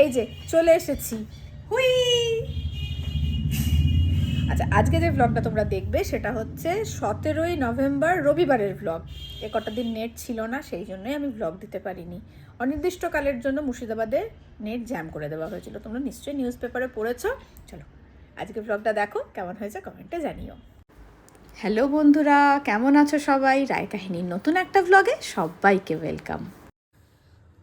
এই যে, চলে এসেছি। হুই! আচ্ছা আজকে যে ব্লগটা তোমরা দেখবে, সেটা হচ্ছে সতেরোই নভেম্বর রবিবারের ব্লগ এ কটা দিন নেট ছিল না, সেই জন্যই আমি ব্লগ দিতে পারিনি। অনির্দিষ্টকালের জন্য মুর্শিদাবাদে নেট জ্যাম করে দেওয়া হয়েছিল। তোমরা নিশ্চয়ই নিউজ পেপারে পড়েছো। চলো, আজকে ব্লগটা দেখো, কেমন হয়েছে কমেন্টে জানিও। হ্যালো বন্ধুরা, কেমন আছো সবাই? রায় কাহিনীর নতুন একটা ব্লগে সবাইকে ওয়েলকাম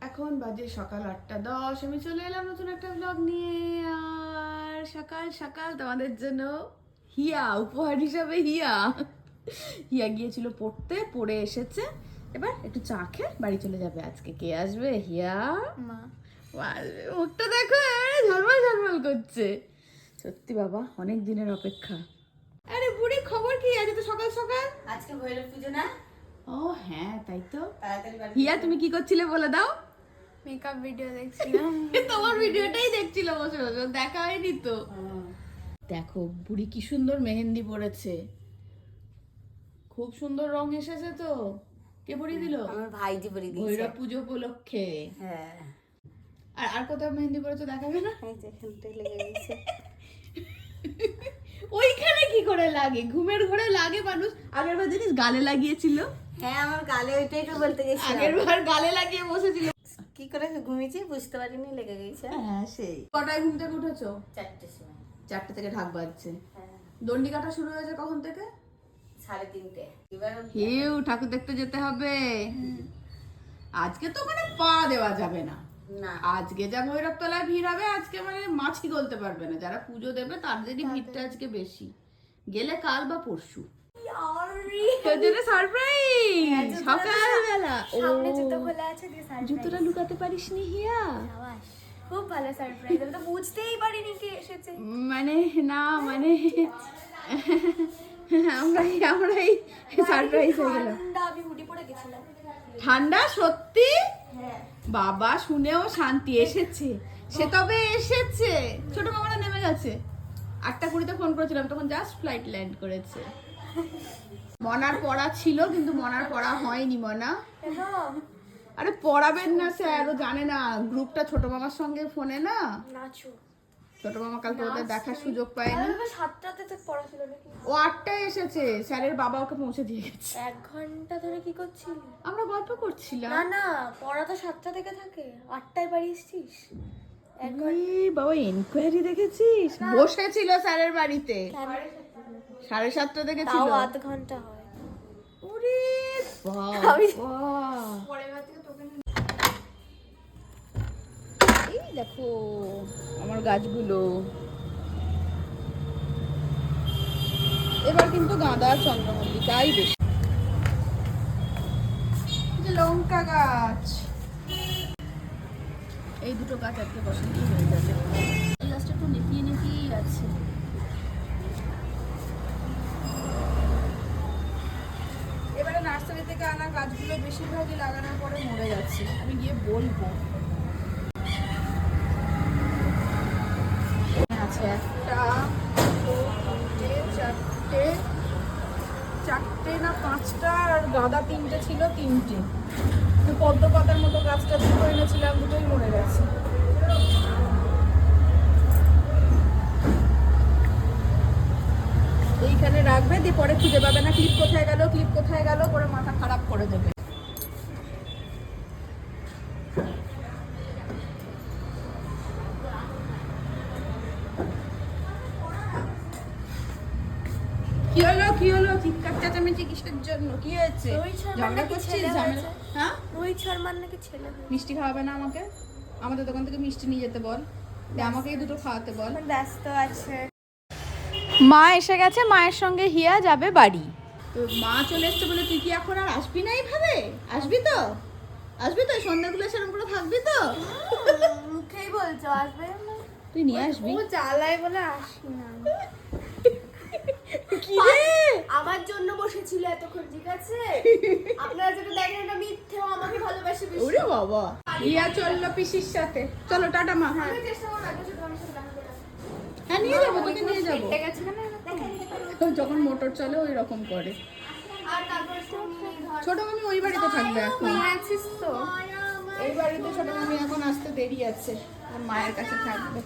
এখন বাজে সকাল আটটা দশ আমি চলে এলাম নতুন একটা ব্লগ নিয়ে। আর সকাল সকাল তোমাদের জন্য হিয়া উপহার হিসাবে হিয়া। হিয়া গিয়েছিল পড়তে পড়ে এসেছে। এবার একটু চা খেয়ে বাড়ি চলে যাবে। আজকে কে আসবে? হিয়া। মা। মুখটা দেখো ঝলমল ঝলমল করছে। সত্যি বাবা অনেক দিনের অপেক্ষা। আরে বুড়ি খবর কি? আজ তো সকাল সকাল? আজকে ভৈরব পুজো না? ও হ্যাঁ তাই তো। হিয়া তুমি কি করছিলে বলে দাও? মেকআপ ভিডিও দেখছিলাম। তোমার ভিডিওটাই দেখছিল বসে বসে দেখা হয়নি তো। দেখো বুড়ি কি সুন্দর মেহেন্দি পরেছে। খুব সুন্দর রং এসেছে তো। কে পরিয়ে দিল? আমার ভাইজি পরি দিয়েছে। ভৈরব পুজো উপলক্ষে। হ্যাঁ। আর আর কোথাও মেহেন্দি পরেছো দেখাবে না? এই যে এখানটায় লেগে গেছে ওইখানে কি করে লাগে? ঘুমের ঘরে লাগে মানুষ। আগের বার জিনিস গালে লাগিয়েছিল। হ্যাঁ আমার গালে ওইটাই তো বলতে গেছিলাম। আগের বার গালে লাগিয়ে বসেছিল। কি করে ঘুমিয়েছি বুঝতে পারিনি লেগে গেছে। হ্যাঁ সেই। কটায় ঘুম থেকে উঠেছো? চারটের সময়। চারটে থেকে ঢাক বাজছে। হ্যাঁ। দণ্ডি কাটা শুরু হয়েছে কখন থেকে? সাড়ে তিনটে। এবার হিউ ঠাকুর দেখতে যেতে হবে। আজকে তো ওখানে পা দেওয়া যাবে না। না। আজকে যা ভৈরব তলায় ভিড় হবে আজকে মানে মাছি গলতে পারবে না। যারা পুজো দেবে তাদেরই ভিড়টা আজকে বেশি। গেলে কাল বা পরশু। তোর জন্য সারপ্রাইজ সকালবেলা। হ্যাঁ, সামনে জুতো খোলা আছে দিয়ে সারপ্রাইজ জুতোটা লুকাতে পারিস নি হিয়া খুব ভালো সারপ্রাইজ আমি তো বুঝতেই পারিনি কে এসেছে। মানে না মানে আমরাই আমরাই সারপ্রাইজ হয়ে গেলাম। ঠান্ডা আমি হুডি পরে গেছিলাম। ঠান্ডা সত্যি? হ্যাঁ। বাবা শুনেও শান্তি এসেছে। সে তবে এসেছে। ছোট মামারা নেমে গেছে। আটটা কুড়িতে ফোন করেছিলাম তখন জাস্ট ফ্লাইট ল্যান্ড করেছে। মনার পড়া ছিল কিন্তু মনার পড়া হয়নি মনা। আরে পড়াবেন না স্যার ও জানে না। গ্রুপটা ছোট মামার সঙ্গে ফোনে না? ছোট মামা কালকে ওদের দেখার সুযোগ পায়নি। সাতটাতে তো পড়া ছিল ও আটটায় এসেছে। স্যারের বাবা ওকে পৌঁছে দিয়ে গেছে। এক ঘণ্টা ধরে কি করছিলি? আমরা গল্প করছিলাম। না না পড়া তো সাতটা থেকে থাকে। আটটায় বাড়ি এসছিস? বাবা এনকোয়ারি দেখেছিস? বসেছিল স্যারের বাড়িতে। সাড়ে সাতটা থেকে তাও আধ ঘণ্টা হয়। ওরে এই দেখো আমার গাছগুলো। এবার কিন্তু গাঁদা আর চন্দ্রমল্লিকাই বেশি। লঙ্কা গাছ। এই দুটো গাছ আজকে বসন্তি হয়ে যাবে। গাছটা একটু নেপিয়ে নেপিয়েই আছে এবারে নার্সারি থেকে আনা গাছগুলো বেশিরভাগই লাগানোর পরে মরে যাচ্ছে। আমি গিয়ে বলব। আছে একটা চারটে চারটে না পাঁচটা আর গাঁদা তিনটে ছিল, তিনটে। পদ্ম পাতার মতো গাছটা দুটো এনেছিলাম, দুটোই মরে গেছে। এইখানে রাখবে দিয়ে পরে খুঁজে পাবে না ক্লিপ কোথায় গেল ক্লিপ কোথায় গেল করে মাথা খারাপ করে দেবে। কি হলো কি হলো? চিৎকার চেঁচামেচি কিসের জন্য? কি হয়েছে? রোহিত ঝগড়া করছিস? ঝামেলা হ্যাঁ? রোহিত শর্মার নাকি ছেলে মিষ্টি খাওয়াবে না আমাকে? আমাদের দোকান থেকে মিষ্টি নিয়ে যেতে বল। দিয়ে আমাকেই দুটো খাওয়াতে বল। ব্যস্ত আছে। মা এসে গেছে মায়ের সঙ্গে হিয়া যাবে বাড়ি। তো মা চলে এসছে বলে তুই কি এখন আর আসবি না এইভাবে? আসবি তো? আসবি তো? সন্ধ্যাগুলো সেরকম করে থাকবি তো? মুখেই বলছো আসবে তুই নিয়ে আসবি। ও জ্বালায় বলে আসি না। কি রে? আমার জন্য বসেছিল এতক্ষণ ঠিক আছে? আপনারা যেটা দেখেন এটা মিথ্যে আমাকে ভালোবাসে বেশি। ওরে বাবা। হিয়া চলল পিসির সাথে। চলো টাটা মা হ্যাঁ। চেষ্টা করব একবার শুধু আমার সাথে দেখা করার। হ্যাঁ নিয়ে যাব তোকে নিয়ে যাব। ঠিক আছে না যখন মোটর চলে ওই রকম করে। ছোট মামি ওই বাড়িতে থাকবে এখন। তো। এই বাড়িতে ছোট মামি এখন আসতে দেরি আছে মায়ের কাছে থাকবে।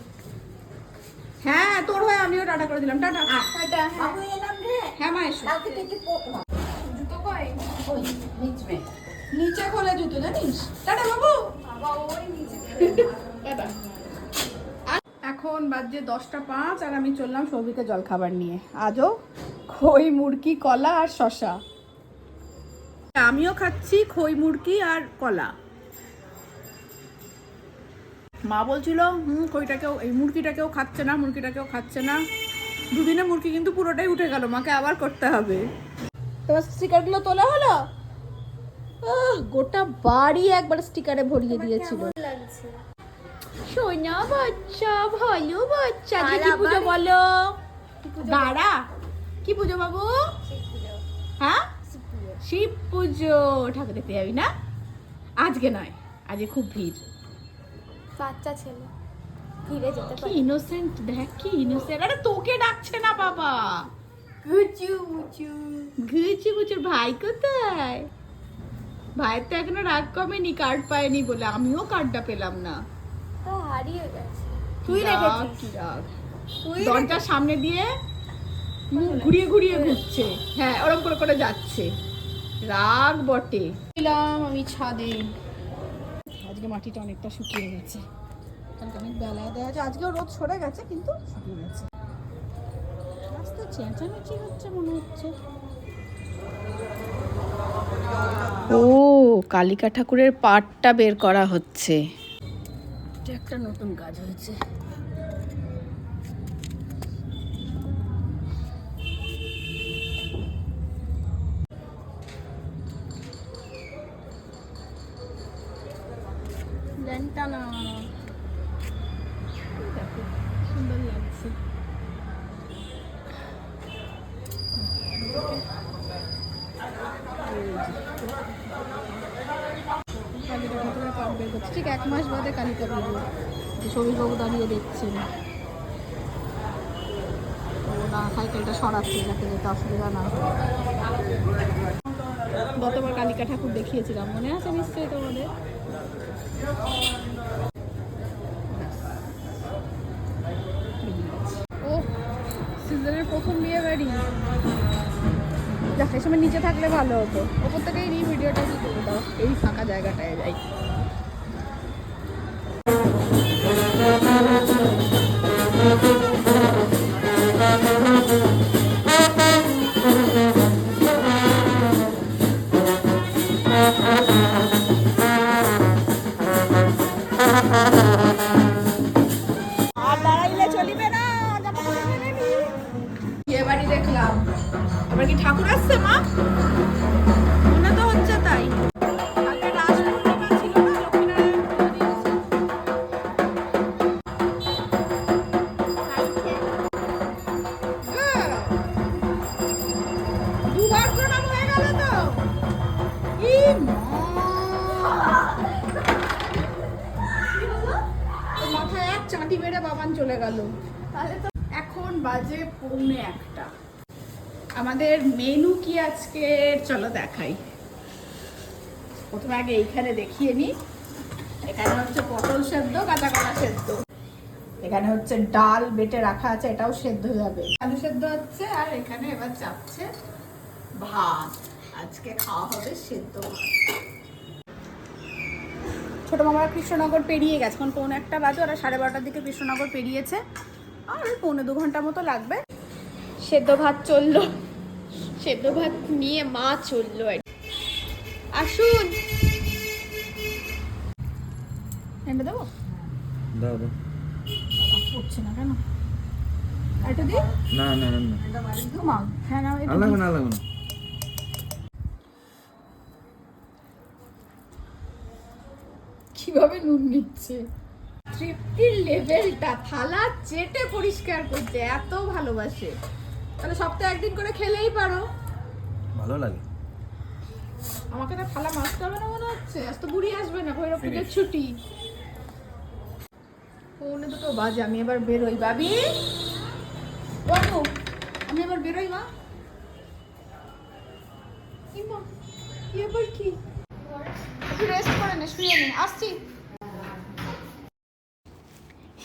হ্যাঁ তোর হয়ে আমিও টাটা করে দিলাম। টাটা। হ্যাঁ। হ্যাঁ মা এসো। জুতো কই ওই নিচ। খোলা জুতো জানিস? টাটা বাবু। বাবা ওই নিচে। টাটা এখন বাজে দশটা পাঁচ আর আমি চললাম সৌভিকে জলখাবার নিয়ে। আজও খই মুরগি কলা আর শশা আমিও খাচ্ছি খই মুরগি আর কলা। মা বলছিল হুম খইটাকেও এই মুরগিটাকেও খাচ্ছে না মুরগিটাকেও খাচ্ছে না। দুদিনে মুরগি কিন্তু পুরোটাই উঠে গেল মাকে আবার করতে হবে। তোমার স্টিকারগুলো তোলা হলো? গোটা বাড়ি একবার স্টিকারে ভরিয়ে দিয়েছিল। সোনা বাচ্চা ভালো বাচ্চা। আজকে কি পুজো বলো? দাঁড়া। কি পুজো বাবু? হ্যাঁ? শিব পুজো। ঠাকুর দেখতে যাবি না? আজকে নয় আজকে খুব ভিড়। বাচ্চা ছেলে। ফিরে যেতে পারে। ইনোসেন্ট দেখ কি ইনোসেন্ট আরে তোকে ডাকছে না বাবা। গুচু মুচু ঘুচি বুচুর ভাই কোথায়? ভাইয়ের তো এখনও রাগ কমেনি কার্ড পায়নি বলে। আমিও কার্ডটা পেলাম না। তো হারিয়ে গেছে। তুই তুই রেখেছিস? কি রাগ তুই দরজার সামনে দিয়ে মুখ ঘুরিয়ে ঘুরিয়ে ঘুরছে। হ্যাঁ ওরকম করে করে যাচ্ছে। রাগ বটে। ছিলাম আমি ছাদে। আজকে মাটিটা অনেকটা শুকিয়ে গেছে। কালকে অনেক বেলায় দেওয়া আছে। আজকেও রোদ সরে গেছে কিন্তু শুকিয়ে গেছে। রাস্তা চেঁচামেচি হচ্ছে মনে হচ্ছে। ও কালিকা ঠাকুরের পাটটা বের করা হচ্ছে। এটা একটা নতুন কাজ হয়েছে ল্যান্টানা দেখো সুন্দর লাগছে কালিকা ঠাকুরের পাট বের করছে ঠিক এক মাস বাদে কালিকা পুজো যে সবিবাবু দাঁড়িয়ে দেখছেন। না, সাইকেলটা সরাচ্ছে যাতে যেতে অসুবিধা না গতবার কালিকা ঠাকুর দেখিয়েছিলাম, মনে আছে নিশ্চয়ই তোমাদের? ও সিজনের প্রথম বিয়ে বাড়ি। দেখ সময় নিচে থাকলে ভালো হতো। ওপর থেকেই নিয়ে ভিডিওটা কি করে দাও। এই ফাঁকা জায়গাটায় যাই। Ha ha ha. বাজে পৌনে একটা। আমাদের মেনু কি আজকে? চলো দেখাই। প্রথমে আগে এইখানে দেখিয়ে নি। এখানে হচ্ছে পটল সেদ্ধ কাঁচা কলা সেদ্ধ। এখানে হচ্ছে ডাল বেটে রাখা আছে, এটাও সেদ্ধ যাবে। আলু সেদ্ধ হচ্ছে আর এখানে এবার চাপছে ভাত। আজকে খাওয়া হবে সেদ্ধ ছোট মামারা কৃষ্ণনগর পেরিয়ে গেছে। এখন পৌনে একটা বাজে, ওরা সাড়ে বারোটার দিকে কৃষ্ণনগর পেরিয়েছে। আর ওই পৌনে দু ঘণ্টা মতো লাগবে। সেদ্ধ ভাত চলল। সেদ্ধ ভাত নিয়ে মা চলল আর আসুন। এনে দেবো? দাও দাও। পড়ছে না কেন? আর একটু না না না না। ঘুমাও হ্যাঁ না আর লাগবে না লাগবে না। কীভাবে নুন নিচ্ছে? তৃপ্তির লেভেলটা থালা চেটে পরিষ্কার করছে এত ভালোবাসে। তাহলে সপ্তাহে একদিন করে খেলেই পারো। ভালো লাগে। আমাকে তো থালা মাজতে হবে না মনে হচ্ছে। আজ তো বুড়ি আসবে না ভৈরব পুজোর ছুটি। পৌনে দুটো বাজে আমি এবার বেরোই। বাবি বাবু আমি এবার বেরোই মা। কি মা কি এবার কি? রেস্ট করে নে শুয়ে নে। আসছি।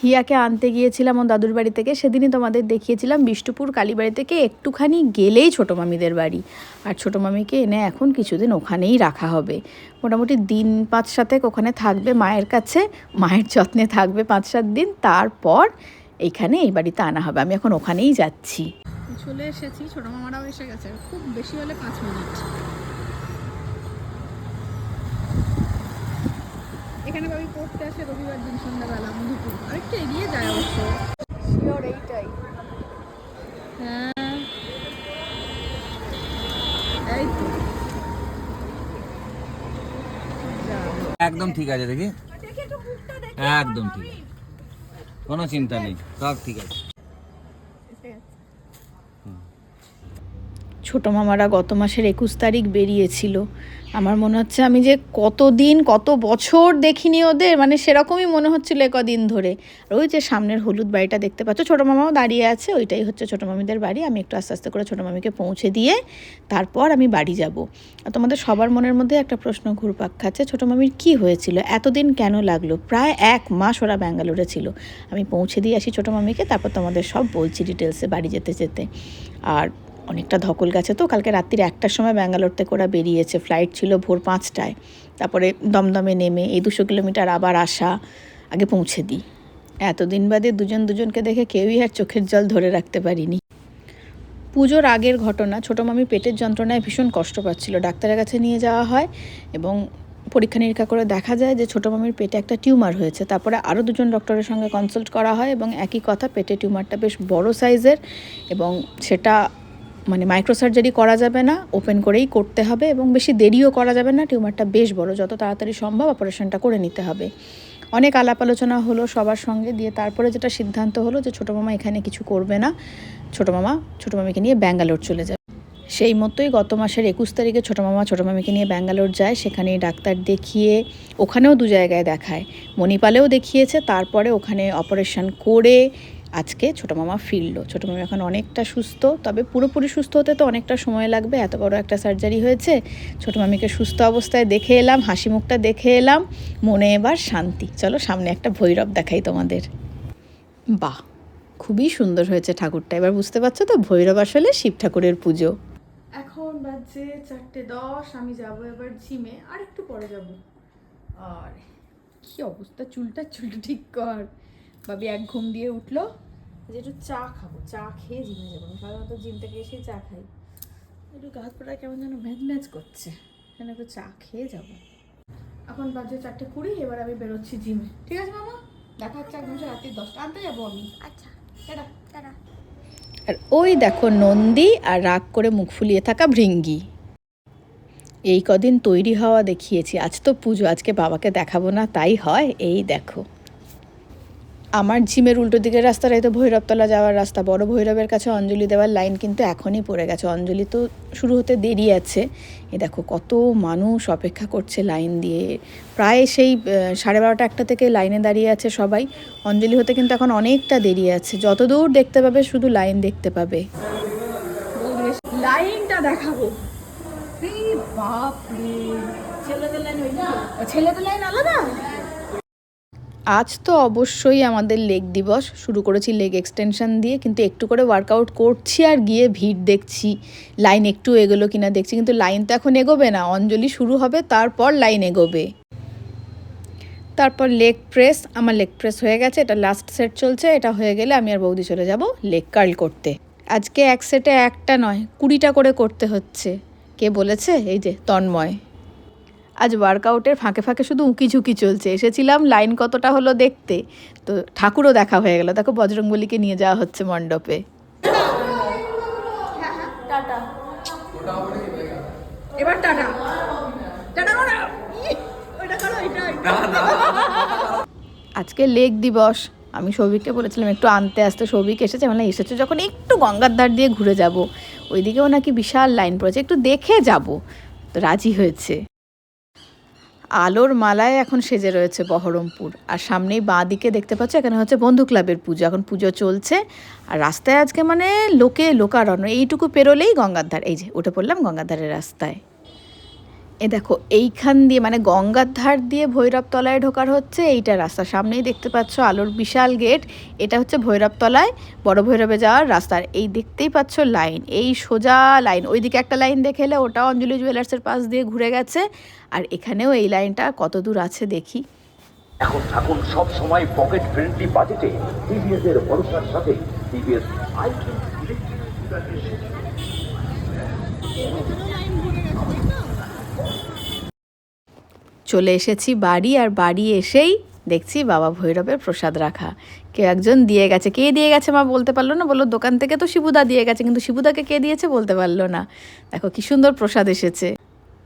হিয়াকে আনতে গিয়েছিলাম ওর দাদুর বাড়ি থেকে, সেদিনই তোমাদের দেখিয়েছিলাম বিষ্ণুপুর কালীবাড়ি থেকে একটুখানি গেলেই ছোটো মামিদের বাড়ি। আর ছোটো মামিকে এনে এখন কিছুদিন ওখানেই রাখা হবে। মোটামুটি দিন পাঁচ সাতেক ওখানে থাকবে মায়ের কাছে, মায়ের যত্নে থাকবে পাঁচ সাত দিন, তারপর এইখানে এই বাড়িতে আনা হবে। আমি এখন ওখানেই যাচ্ছি। চলে এসেছি, ছোটো মামারাও এসে গেছে। খুব বেশি হলে পাঁচ মিনিট। এখানে ভাবি পড়তে আসে রবিবার দিন সন্ধ্যাবেলা মধুপুর। আরেকটু এগিয়ে যায় অবশ্য। শিওর এইটাই। হ্যাঁ। এই তো। একদম ঠিক আছে দেখি? একদম ঠিক আছে। কোনো চিন্তা নেই সব ঠিক আছে। ছোটো মামারা গত মাসের একুশ তারিখ বেরিয়েছিল। আমার মনে হচ্ছে আমি যে কতদিন, কত বছর দেখিনি ওদের মানে সেরকমই মনে হচ্ছিল কদিন ধরে। আর ওই যে সামনের হলুদ বাড়িটা দেখতে পাচ্ছ, ছোটো মামাও দাঁড়িয়ে আছে, ওইটাই হচ্ছে ছোটো মামিদের বাড়ি। আমি একটু আস্তে আস্তে করে ছোটো মামিকে পৌঁছে দিয়ে তারপর আমি বাড়ি যাব। আর তোমাদের সবার মনের মধ্যে একটা প্রশ্ন ঘুরপাক খাচ্ছে, ছোটো মামির কী হয়েছিল? এতদিন কেন লাগল? প্রায় এক মাস ওরা ব্যাঙ্গালোরে ছিল। আমি পৌঁছে দিয়ে আসি ছোটো মামিকে, তারপর তোমাদের সব বলছি ডিটেলসে বাড়ি যেতে যেতে। আর অনেকটা ধকল গেছে তো, কালকে রাত্রির একটার সময় ব্যাঙ্গালোর থেকে ওরা বেরিয়েছে। ফ্লাইট ছিল ভোর পাঁচটায়। তারপরে দমদমে নেমে এই দুশো কিলোমিটার আবার আসা, আগে পৌঁছে দিই। এতদিন বাদে দুজন দুজনকে দেখে কেউই আর চোখের জল ধরে রাখতে পারিনি। পুজোর আগের ঘটনা, ছোটো মামি পেটের যন্ত্রণায় ভীষণ কষ্ট পাচ্ছিল। ডাক্তারের কাছে নিয়ে যাওয়া হয় এবং পরীক্ষা নিরীক্ষা করে দেখা যায় যে ছোটো মামির পেটে একটা টিউমার হয়েছে। তারপরে আরও দুজন ডক্টরের সঙ্গে কনসাল্ট করা হয় এবং একই কথা, পেটে টিউমারটা বেশ বড় সাইজের এবং সেটা মানে মাইক্রোসার্জারি করা যাবে না ওপেন করেই করতে হবে এবং বেশি দেরিও করা যাবে না টিউমারটা বেশ বড়, যত তাড়াতাড়ি সম্ভব অপারেশনটা করে নিতে হবে। অনেক আলাপ আলোচনা হলো সবার সঙ্গে, দিয়ে তারপরে যেটা সিদ্ধান্ত হলো যে ছোটো মামা এখানে কিছু করবে না, ছোটো মামা, ছোটো মামিকে নিয়ে ব্যাঙ্গালোর চলে যাবে। সেই মতোই গত মাসের একুশ তারিখে ছোটো মামা, ছোটো মামিকে নিয়ে ব্যাঙ্গালোর যায়, সেখানে ডাক্তার দেখিয়ে ওখানেও দু জায়গায় দেখায়। মণিপালেও দেখিয়েছে, তারপরে ওখানে অপারেশন করে আজকে ছোটো মামা ফিরলো। ছোটো মামা এখন অনেকটা সুস্থ, তবে পুরোপুরি সুস্থ হতে তো অনেকটা সময় লাগবে। এত বড় একটা সার্জারি হয়েছে। ছোটো মামিকে সুস্থ অবস্থায় দেখে এলাম, হাসি মুখটা দেখে এলাম। মনে এবার শান্তি। চলো সামনে একটা ভৈরব দেখাই তোমাদের। বাহ! খুবই সুন্দর হয়েছে ঠাকুরটা। এবার বুঝতে পারছ তো, ভৈরব আসলে শিব ঠাকুরের পুজো। এখন বাজে চারটে দশ, আমি যাব এবার জিমে আর একটু পরে যাব। আর, কি অবস্থা? চুলটা চুলটা ঠিক কর। ভাবি এক ঘুম দিয়ে উঠল। যে একটু চা খাব চা খেয়ে জিমে যাব। আমি সাধারণত জিম থেকে এসে চা খাই। একটু গাছ পাড়া কেমন যেন ম্যাচ ম্যাচ করছে। এখানে একটু চা খেয়ে যাব। এখন বাজে চারটে কুড়ি এবার আমি বেরোচ্ছি জিমে। ঠিক আছে মামা? দেখা হচ্ছে একদম রাত্রি দশটা। আনতে যাব আমি। আচ্ছা। টাটা। আর ওই দেখো নন্দী আর রাগ করে মুখ ফুলিয়ে থাকা ভৃঙ্গি। এই কদিন তৈরি হওয়া দেখিয়েছি। আজ তো পুজো আজকে বাবাকে দেখাবো না তাই হয়। এই দেখো। আমার জিমের উল্টো দিকের রাস্তাটাই তো ভৈরবতলা যাওয়ার রাস্তা। বড় ভৈরবের কাছে অঞ্জলি দেওয়ার লাইন কিন্তু এখনই পড়ে গেছে। অঞ্জলি তো শুরু হতে দেরি আছে। এ দেখো, কত মানুষ অপেক্ষা করছে লাইন দিয়ে। প্রায় সেই সাড়ে বারোটা একটা থেকে লাইনে দাঁড়িয়ে আছে সবাই। অঞ্জলি হতে কিন্তু এখন অনেকটা দেরি আছে। যত দূর দেখতে পাবে, শুধু লাইন দেখতে পাবে। লাইনটা দেখাবো। ছেলেদের লাইন আলাদা? আজ তো অবশ্যই আমাদের লেগ দিবস। শুরু করেছি লেগ এক্সটেনশন দিয়ে, কিন্তু একটু করে ওয়ার্কআউট করছি আর গিয়ে ভিড় দেখছি। লাইন একটু এগোলো কিনা দেখছি, কিন্তু লাইন তো এখন এগোবে না। অঞ্জলি শুরু হবে, তারপর লাইন এগোবে। তারপর লেগ প্রেস আমার লেগ প্রেস হয়ে গেছে, এটা লাস্ট সেট চলছে, এটা হয়ে গেলে আমি আর বৌদি চলে যাব লেগ কার্ল করতে। আজকে এক সেটে একটা নয়, কুড়িটা করে করতে হচ্ছে। কে বলেছে? এই যে তন্ময়। আজ ওয়ার্কআউটের ফাঁকে ফাঁকে শুধু উঁকি ঝুঁকি চলছে। এসেছিলাম লাইন কতটা হলো দেখতে। তো ঠাকুরও দেখা হয়ে গেল। দেখো বজরংবলীকে নিয়ে যাওয়া হচ্ছে মণ্ডপে। এবার টাটা। টাটা করো। ওইটা করো, এইটা, এইটা। আজকে লেক দিবস। আমি সৌভিককে বলেছিলাম একটু আনতে আসতে। সৌভিক এসেছে মানে এসেছে যখন একটু গঙ্গার ধার দিয়ে ঘুরে যাব। ওইদিকেও নাকি বিশাল লাইন পড়েছে একটু দেখে যাব। তো রাজি হয়েছে। আলোর মালায় এখন সেজে রয়েছে বহরমপুর। আর সামনেই বাঁ দিকে দেখতে পাচ্ছ, এখানে হচ্ছে বন্ধু ক্লাবের পুজো। এখন পুজো চলছে। আর রাস্তায় আজকে মানে লোকে লোকারণ্য। এইটুকু পেরোলেই গঙ্গার ধার। এই যে, উঠে পড়লাম গঙ্গার ধারের রাস্তায়। এ দেখো, এইখান দিয়ে মানে গঙ্গার ধার দিয়ে ভৈরব তলায় ঢোকার হচ্ছে এইটা রাস্তা। সামনেই দেখতে পাচ্ছ আলোর বিশাল গেট। এটা হচ্ছে ভৈরব তলায় বড় ভৈরবে যাওয়ার রাস্তার এই দেখতেই পাচ্ছ লাইন, এই সোজা লাইন। ওইদিকে একটা লাইন দেখে এলে ওটা অঞ্জলি জুয়েলার্সের পাশ দিয়ে ঘুরে গেছে। আর এখানেও এই লাইনটা কত দূর আছে দেখি। এখন থাকুন সব সময় পকেট ফ্রেন্ডলি বাজেটে টিভিএস এর ভরসার সাথে টিভিএস আই চলে এসেছি বাড়ি আর বাড়ি এসেই দেখছি বাবা ভৈরবের প্রসাদ রাখা। কেউ একজন দিয়ে গেছে। কে দিয়ে গেছে মা বলতে পারল না? বলল দোকান থেকে তো শিবুদা দিয়ে গেছে কিন্তু শিবুদাকে কে দিয়েছে বলতে পারল না। দেখো কি সুন্দর প্রসাদ এসেছে।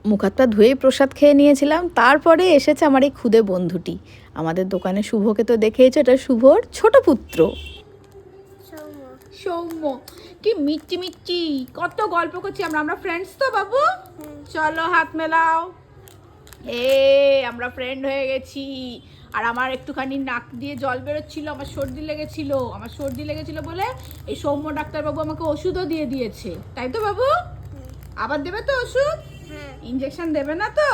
মুখ হাত ধুয়েই প্রসাদ খেয়ে নিয়েছিলাম। তারপরে এসেছে আমার এই ক্ষুদে বন্ধুটি। আমাদের দোকানে শুভকে তো দেখেইছো এটা শুভর ছোট পুত্র। সৌম্য। কি মিষ্টি মিষ্টি কত গল্প করছি আমরা আমরা ফ্রেন্ডস তো বাবু? চলো হাত মেলাও। এ আমরা ফ্রেন্ড হয়ে গেছি। আর আমার একটুখানি নাক দিয়ে জল বেরোচ্ছিল আমার সর্দি লেগেছিল আমার সর্দি লেগেছিল বলে এই সৌম্য ডাক্তারবাবু আমাকে ওষুধও দিয়ে দিয়েছে। তাই তো বাবু? আবার দেবে তো ওষুধ? ইঞ্জেকশন দেবে না তো?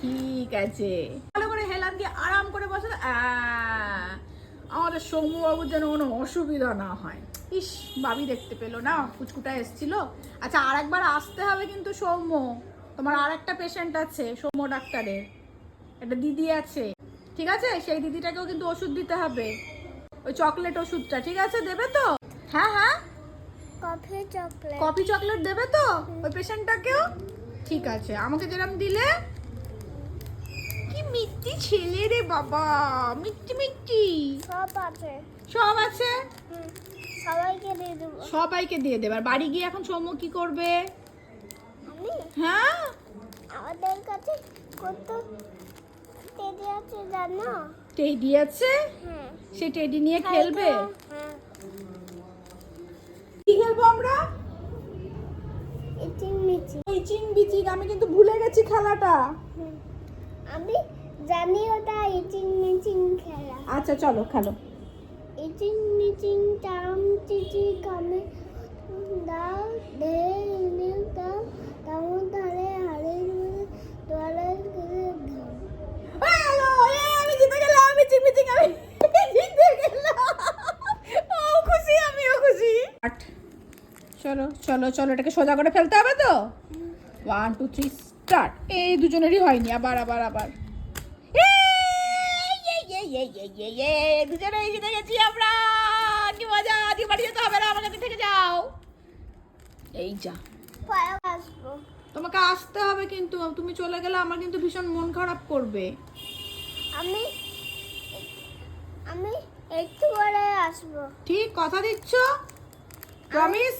ঠিক আছে। ভালো করে হেলান দিয়ে আরাম করে বসে আমাদের সৌম্যবাবুর যেন কোনো অসুবিধা না হয়। ইস বাবি দেখতে পেল না কুচকুটা এসছিল। আচ্ছা আর একবার আসতে হবে কিন্তু সৌম্য। তোমার আর একটা পেশেন্ট আছে সৌম্য ডাক্তারের। একটা দিদি আছে। ঠিক আছে? সেই দিদিটাকেও কিন্তু ওষুধ দিতে হবে। ওই চকলেট ওষুধটা ঠিক আছে? দেবে তো? হ্যাঁ হ্যাঁ? Coffee chocolate. কফি চকলেট দেবে তো? ওই পেশেন্টটাকেও ঠিক আছে। আমাকে যেরকম দিলে মিষ্টি ছেলে রে বাবা মিষ্টি মিষ্টি সব আছে। সব আছে? সবাইকে দিয়ে দেবো। সবাইকে দিয়ে দেবে। আর বাড়ি গিয়ে এখন সৌম্য কি করবে? আমি? হ্যাঁ? আমাদের কাছে কত টেডি আছে জানো? টেডি আছে? হ্যাঁ সে টেডি নিয়ে খেলবে? কি খেলব আমরা? ইচিং মিচিং। ইচিং বিচিং আমি কিন্তু ভুলে গেছি খেলাটা। আমি জানি ওটা ইচিং মিচিং খেলা। আচ্ছা চলো খেলো। ইচিং মিচিং টাম চিচি কামে দাও দে এনে দাও তামো ধারে হাড়ে দোয়ালে করে দাও হয়ে এ, আমি জিতে গেলাম মিচিং মিচিং আমি জিতে গেলাম ও খুশি আমিও খুশি চলো চলো চলো এটাকে সোজা করে ফেলতে হবে তো? ওয়ান টু থ্রি স্টার্ট এই দুজনেরই হয়নি আবার আবার আবার। এই, এই, জিতে গেছি আমরা। কি মজা আজকে বাড়ি যেতে হবে না আমার কাছে থেকে যাও। এই যা। তোমাকে আসতে হবে কিন্তু তুমি চলে গেলে আমার কিন্তু ভীষণ মন খারাপ করবে। আমি আমি একটু পরে আসব। ঠিক কথা দিচ্ছ? প্রমিস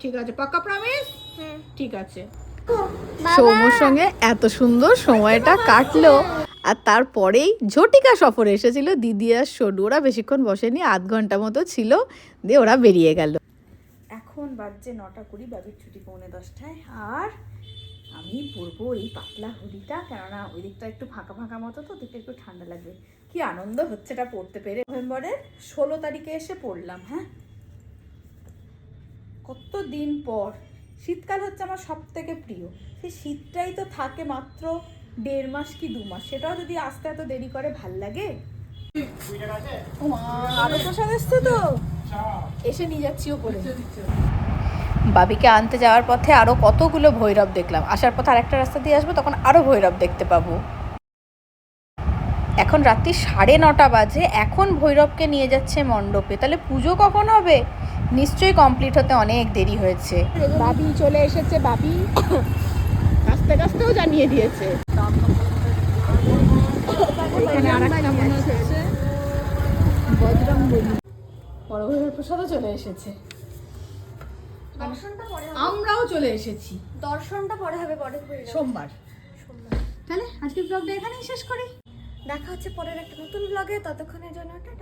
ঠিক আছে পাক্কা প্রমিস হ্যাঁ। ঠিক আছে। সৌম্যর সঙ্গে এত সুন্দর সময়টা কাটলো। আর তারপরেই ঝটিকা সফরে এসেছিল দিদি আর সোডু ওরা বেশিক্ষণ বসেনি, আধ ঘণ্টা মতো ছিল দিয়ে ওরা বেরিয়ে গেল। এখন বাজছে নটা কুড়ি, বাবির ছুটি পৌনে দশটায়। আর আমি পরবো এই পাতলা হুডিটা, কেননা ওই দিকটা একটু ফাঁকা ফাঁকা মতো, তো ওদিকে একটু ঠান্ডা লাগবে। কি আনন্দ হচ্ছে এটা পড়তে পেরে। নভেম্বরের ষোলো তারিখে এসে পড়লাম হ্যাঁ? কত দিন পর। শীতকাল হচ্ছে আমার সব থেকে প্রিয়। সেই শীতটাই তো থাকে মাত্র দেড় মাস কি দু মাস? সেটাও যদি আসতে এত দেরি করে, ভালো লাগে? প্রসাদ তো এসে নিয়ে যাচ্ছি ওপরে। বাবিকে আনতে যাওয়ার পথে আরও কতগুলো ভৈরব দেখলাম। আসার পথে আরেকটা রাস্তা দিয়ে আসব, তখন আরও ভৈরব দেখতে পাবো। এখন রাত্রি সাড়ে নটা বাজে, এখন ভৈরবকে নিয়ে যাচ্ছে মণ্ডপে। তাহলে পুজো কখন হবে? নিশ্চয়ই কমপ্লিট হতে অনেক দেরি হয়েছে। বাবি চলে এসেছে, বাবি। কাস্তেও জানিয়ে দিয়েছে। এখানে আরেকটা মনে হচ্ছে বজরং বলি বড় প্রসাদও চলে এসেছে। দর্শনটা পরে আমরাও চলে এসেছি। দর্শনটা পরে হবে পরে সোমবার। সোমবার। তাহলে আজকের ব্লগটা এখানেই শেষ করি। দেখা হচ্ছে পরের একটা নতুন ব্লগে ততক্ষণের জন্য টাটা।